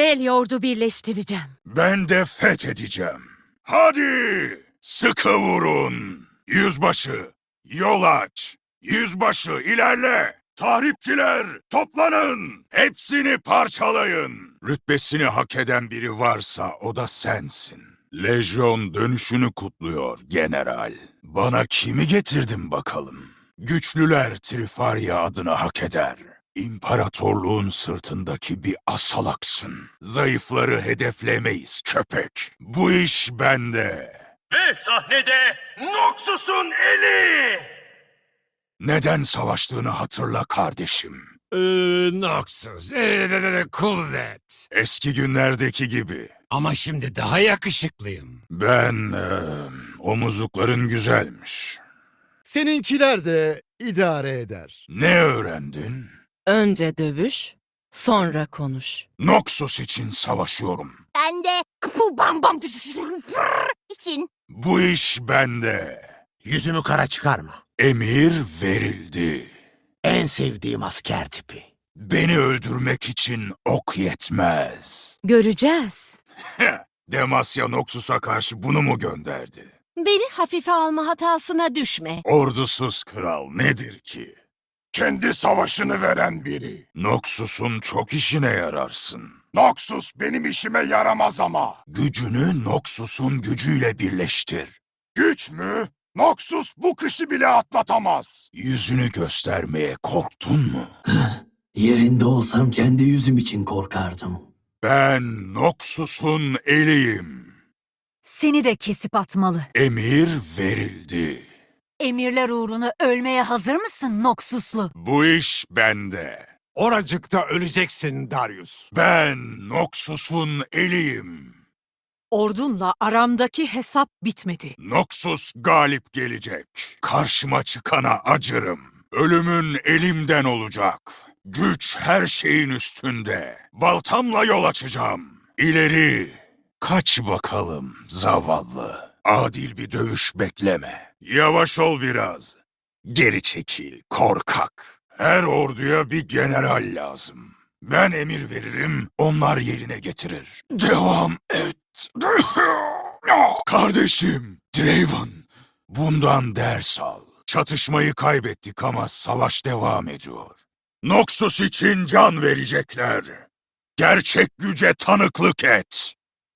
Freljord'u birleştireceğim. Ben de fethedeceğim. Hadi! Sıkı vurun! Yüzbaşı, yol aç! Yüzbaşı ilerle! Tahripçiler toplanın! Hepsini parçalayın! Rütbesini hak eden biri varsa o da sensin. Lejyon dönüşünü kutluyor general. Bana kimi getirdin bakalım? Güçlüler Trifarya adını hak eder. İmparatorluğun sırtındaki bir asalaksın. Zayıfları hedeflemeyiz köpek. Bu iş bende. Ve sahnede Noxus'un eli! Neden savaştığını hatırla kardeşim. Ee, Noxus, ee, kuvvet. Eski günlerdeki gibi. Ama şimdi daha yakışıklıyım. Ben... eee, omuzlukların güzelmiş. Seninkiler de idare eder. Ne öğrendin? Önce dövüş, sonra konuş. Noxus için savaşıyorum. Ben de kıpı bam bam için. Bu iş bende. Yüzümü kara çıkarma. Emir verildi. En sevdiğim asker tipi. Beni öldürmek için ok yetmez. Göreceğiz. Demasya Noxus'a karşı bunu mu gönderdi? Beni hafife alma hatasına düşme. Ordusuz kral nedir ki? Kendi savaşını veren biri. Noxus'un çok işine yararsın. Noxus benim işime yaramaz ama. Gücünü Noxus'un gücüyle birleştir. Güç mü? Noxus bu kışı bile atlatamaz. Yüzünü göstermeye korktun mu? Yerinde olsam kendi yüzüm için korkardım. Ben Noxus'un eliyim. Seni de kesip atmalı. Emir verildi. Emirler uğruna ölmeye hazır mısın Noxuslu? Bu iş bende. Oracıkta öleceksin Darius. Ben Noxus'un eliyim. Ordunla aramdaki hesap bitmedi. Noxus galip gelecek. Karşıma çıkana acırım. Ölümün elimden olacak. Güç her şeyin üstünde. Baltamla yol açacağım. İleri. Kaç bakalım zavallı. Adil bir dövüş bekleme. Yavaş ol biraz. Geri çekil korkak. Her orduya bir general lazım. Ben emir veririm, onlar yerine getirir. Devam et. Kardeşim, Draven. Bundan ders al. Çatışmayı kaybettik ama savaş devam ediyor. Noxus için can verecekler. Gerçek güce tanıklık et.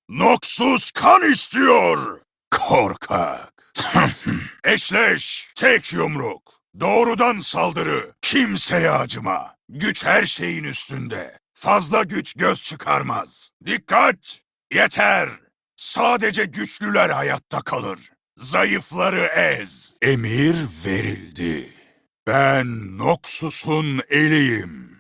Noxus kan istiyor. Korkak. Eşleş, tek yumruk. Doğrudan saldırı. Kimseye acıma. Güç her şeyin üstünde. Fazla güç göz çıkarmaz. Dikkat! Yeter! Sadece güçlüler hayatta kalır. Zayıfları ez. Emir verildi. Ben Noxus'un eliyim.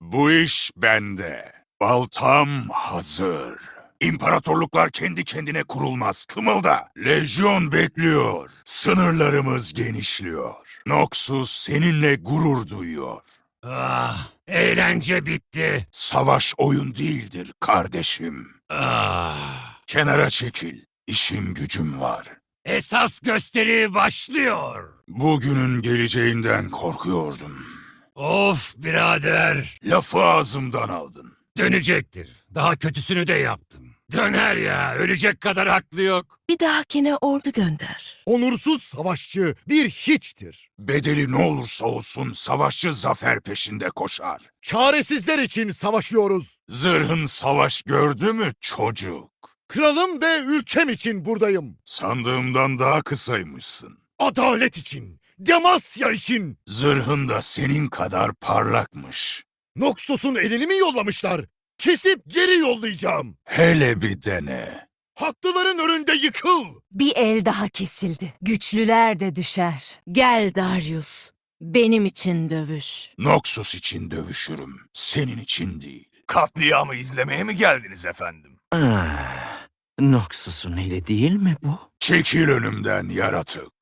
Bu iş bende. Baltam hazır. İmparatorluklar kendi kendine kurulmaz. Kımılda. Lejyon bekliyor. Sınırlarımız genişliyor. Noxus seninle gurur duyuyor. Ah, eğlence bitti. Savaş oyun değildir kardeşim. Ah, Kenara çekil. İşim gücüm var. esas gösteri başlıyor. Bugünün geleceğinden korkuyordum. Of birader, Lafı ağzımdan aldın. dönecektir. Daha kötüsünü de yaptım. Döner ya, ölecek kadar haklı yok. Bir dahakine ordu gönder. Onursuz savaşçı bir hiçtir. Bedeli ne olursa olsun savaşçı zafer peşinde koşar. Çaresizler için savaşıyoruz. Zırhın savaş gördü mü çocuk? Kralım ve ülkem için buradayım. Sandığımdan daha kısaymışsın. Adalet için, Demasya için. Zırhın da senin kadar parlakmış. Noxus'un elini mi yollamışlar? Kesip geri yollayacağım. Hele bir dene. Haklıların önünde yıkıl. Bir el daha kesildi. Güçlüler de düşer. Gel Darius. Benim için dövüş. Noxus için dövüşürüm. Senin için değil. Katliamı izlemeye mi geldiniz efendim? Ah, Noxus'un eli değil mi bu? Çekil önümden yaratık.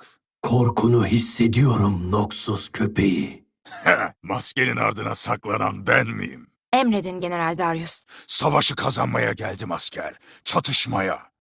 Korkunu hissediyorum Noxus köpeği. Maskenin ardına saklanan ben miyim? Emredin General Darius. Savaşı kazanmaya geldim asker. Çatışmaya.